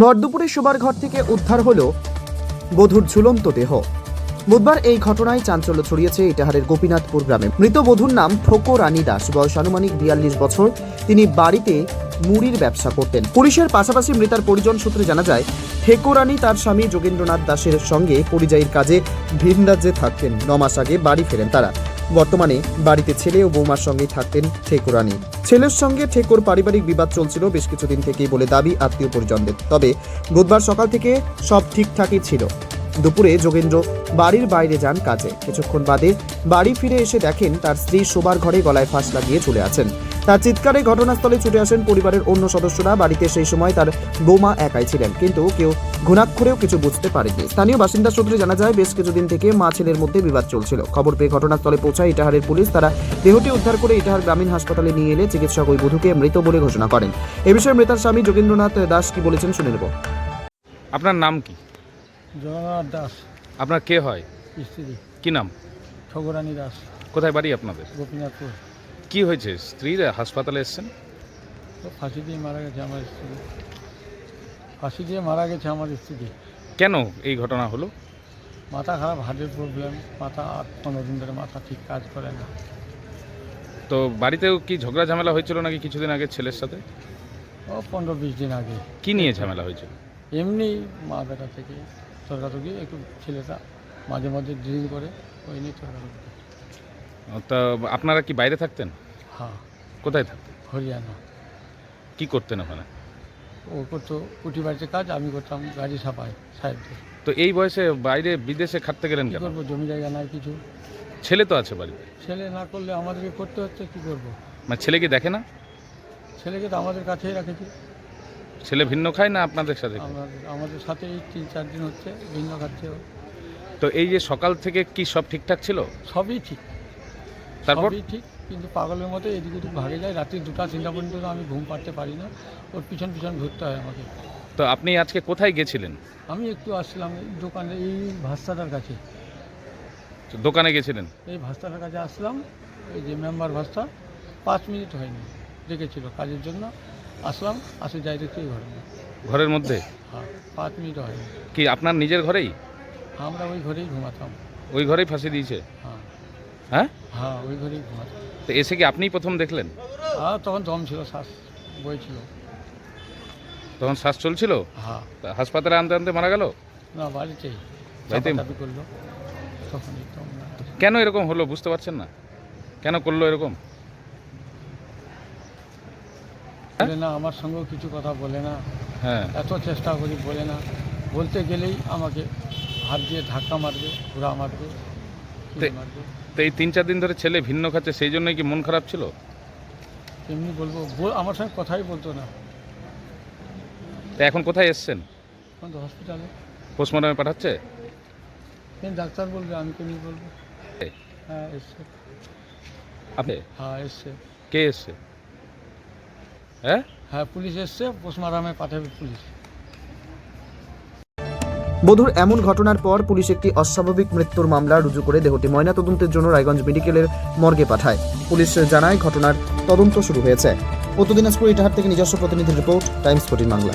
ভরদুপুরে শোবার ঘর থেকে উদ্ধার হল বধুর ঝুলন্ত দেহ। বুধবার এই ঘটনায় চাঞ্চল্য ছড়িয়েছে ইটাহারের গোপীনাথপুর গ্রামে। মৃত বধূর নাম ঠোকো রানী দাস। বয়স আনুমানিক বিয়াল্লিশ বছর। তিনি বাড়িতে মুড়ির ব্যবসা করতেন। পুলিশের পাশাপাশি মৃতার পরিজন সূত্রে জানা যায়, ঠেকো রানী তার স্বামী যোগেন্দ্রনাথ দাসের সঙ্গে পরিযায়ীর কাজে ভিন রাজ্যে থাকতেন। ন মাস আগে বাড়ি ফেরেন তারা। বর্তমানে বাড়িতে ছেলে ও বৌমার সঙ্গে থাকতেন ঠেকুরানি ছেলের সঙ্গে ঠেকুর পারিবারিক বিবাদ চলছিল বেশ কিছুদিন থেকেই বলে দাবি আত্মীয় পরিজনদের। তবে বুধবার সকাল থেকে সব ঠিকঠাকই ছিল। দুপুরে যোগেন্দ্র বাড়ির বাইরে যান কাজে। কিছুক্ষণ বাদে বাড়ি ফিরে এসে দেখেন তার স্ত্রী শোবার ঘরে গলায় ফাঁস লাগিয়ে চলে আছেন। তার চিৎকারে ঘটনাস্থলে ছুটে আসেন পরিবারের অন্য সদস্যরা। বাড়িতে সেই সময় তার বৌমা একাই ছিলেন, কিন্তু কেউ ঘুণাক্ষরেও কিছু বুঝতে পারেনি স্থানীয় বাসিন্দা সূত্রে জানা যায়, বেশ কিছুদিন থেকে মা ছেলের মধ্যে বিবাদ চলছিল। খবর পেয়ে ঘটনাস্থলে পৌঁছায় ইটাহারের পুলিশ। তারা দেহটি উদ্ধার করে ইটাহার গ্রামীণ হাসপাতালে নিয়ে এলে চিকিৎসক ওই বধূকে মৃত বলে ঘোষণা করেন। এ বিষয়ে মৃতার স্বামী যোগেন্দ্রনাথ দাস কি বলেছেন শুনে নেব। আপনার নাম কি? জগন্নাথ দাস। আপনার কে হয়? স্ত্রী। কি নাম? ঠগরানী দাস। কোথায় বাড়ি আপনাদের? গোপীনাথপুর। কি হয়েছে? স্ত্রীর হাসপাতালে এসেছেন? ফাঁসি দিয়ে মারা গেছে আমার স্ত্রী। ফাঁসি দিয়ে মারা গেছে আমার স্ত্রী। কেন এই ঘটনা হলো? মাথা খারাপ হার্টের প্রবলেম মাথা আট পনেরো দিন ধরে মাথা ঠিক কাজ করে না। তো বাড়িতেও কি ঝগড়া ঝামেলা হয়েছিল নাকি কিছুদিন আগে ছেলের সাথে? ও পনেরো বিশ দিন আগে। কি নিয়ে ঝামেলা হয়েছিল? এমনি মা বেটা থেকে তর্কাতর্কি একটু ছেলেটা মাঝে মাঝে ড্রিল করে ওই নিয়ে তর্কাতর্কি তা আপনারা কি বাইরে থাকতেন? হ্যাঁ। কোথায় থাকতেন? হরিয়ানা। কি করতেন ওখানে? ও করতো কুটি বাড়িতে কাজ আমি করতাম গাড়ি সাপাই সাইড দিয়ে তো এই বয়সে বাইরে বিদেশে খাটতে গেলেন কী কেন? করব জমি জায়গা নাই কিছু। ছেলে তো আছে বাড়িতে। ছেলে না করলে আমাদেরকে করতে হচ্ছে কি করব। মানে ছেলে কি দেখে না? ছেলেকে তো আমাদের কাছেই রেখেছি। ছেলে ভিন্ন খায় না আপনাদের সাথে? আমাদের সাথে এই তিন চার দিন হচ্ছে ভিন্ন খাচ্ছে তো এই যে সকাল থেকে কি সব ঠিকঠাক ছিল? সবই ঠিক। তারপর? সবই ঠিক কিন্তু পাগলের মতো এদিক ওদিক ভাগে যায়। রাত্রি দুটা তিনটা পর্যন্ত আমি ঘুম পাড়তে পারি না। ওর পিছন পিছন ঘুরতে হয় আমাকে। তো আপনি আজকে কোথায় গেছিলেন? আমি একটু আসছিলাম এই দোকানে এই ভাস্তাটার কাছে। তো দোকানে গেছিলেন? এই ভাস্তাটার কাছে আসলাম এই যে মেম্বার ভাস্তা পাঁচ মিনিট হয়নি ডেকেছিল কাজের জন্য। আসলাম আসে যাই দেখছি ঘটনা ঘরের মধ্যে। হ্যাঁ পাঁচ মিনিট হয়। কি আপনার নিজের ঘরেই? আমরা ওই ঘরেই ঘুমাতাম। ওই ঘরেই ফাঁসি দিয়েছে? হ্যাঁ। হ্যাঁ? হ্যাঁ ওই ঘরেই ঘুমাতাম। তো এসে কি আপনিই প্রথম দেখলেন? আর তখন দম ছিল শ্বাস বইছিল তখন শ্বাস চলছিল? হ্যাঁ। তা হাসপাতালে আনতে আনতে মারা গেল? না বাড়িতেই। বাড়িতেই? চাপাচাপি করল। তখনই তো আমরা- কেন এরকম হলো বুঝতে পারছেন না? কেন করল এরকম? বলে না আমার সঙ্গেও কিছু কথা বলে না। হ্যাঁ। এত চেষ্টা করি বলে না। বলতে গেলেই আমাকে হাত দিয়ে ধাক্কা মারবে ঘোড়া মারবে মারবে। তো এই তিন চার দিন ধরে ছেলে ভিন্ন খাচ্ছে সেই জন্যই কি মন খারাপ ছিল? এমনি বলব বল- আমার সঙ্গে কথাই বলতো না। তো এখন কোথায় এসছেন? এখন তো হসপিটালে পোস্টমর্টমে পাঠাচ্ছে? ডাক্তার বলবে আমি কেমনি বলব? হ্যাঁ এসছে। আপনি? হ্যাঁ এসছে। কে এসছে? হ্যাঁ? হ্যাঁ পুলিশ এসছে পোস্টমার্টামে পাঠাবে পুলিশ। বধুর এমন ঘটনার পর পুলিশ একটি অস্বাভাবিক মৃত্যুর মামলা রুজু করে দেহটি ময়নাতদন্তের জন্য রায়গঞ্জ মেডিকেলের মর্গে পাঠায়। পুলিশ জানায় ঘটনার তদন্ত শুরু হয়েছে। উত্তর দিনাজপুর ইটাহার থেকে নিজস্ব প্রতিনিধির রিপোর্ট টাইমস ফোর্টিন বাংলা।